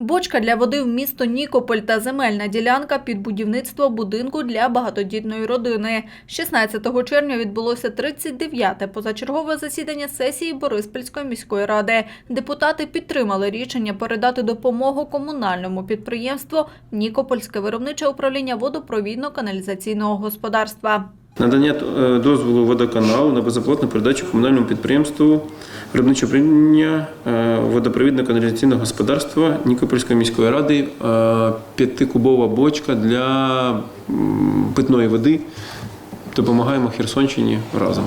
Бочка для води в місто Нікополь та земельна ділянка під будівництво будинку для багатодітної родини. 16 червня відбулося 39-те позачергове засідання сесії Бориспільської міської ради. Депутати підтримали рішення передати допомогу комунальному підприємству Нікопольське виробниче управління водопровідно-каналізаційного господарства. Надання е, дозволу водоканалу на безоплатну передачу комунальному підприємству виробниче прийняття водопровідного водопровідно-каналізаційного господарства Нікопольської міської ради е, п'ятикубова бочка для питної води. Допомагаємо Херсонщині разом.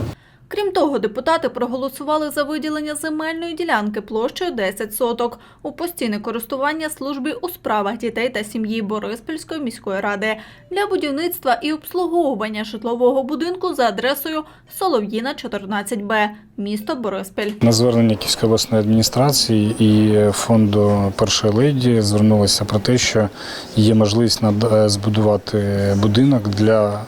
Крім того, депутати проголосували за виділення земельної ділянки площею 10 соток у постійне користування службі у справах дітей та сім'ї Бориспільської міської ради для будівництва і обслуговування житлового будинку за адресою Солов'їна, 14Б, місто Бориспіль. На звернення Київської обласної адміністрації і фонду першої леді звернулися про те, що є можливість е, збудувати будинок для е,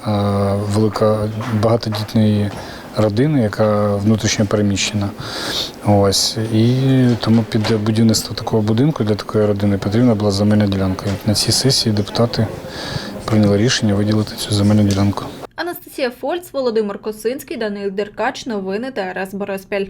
велика багатодітної родини, яка внутрішньо переміщена. Ось і тому під будівництво такого будинку для такої родини потрібна була земельна ділянка. На цій сесії депутати прийняли рішення виділити цю земельну ділянку. Анастасія Фольц, Володимир Косинський, Данил Деркач. Новини ТРС Бориспіль.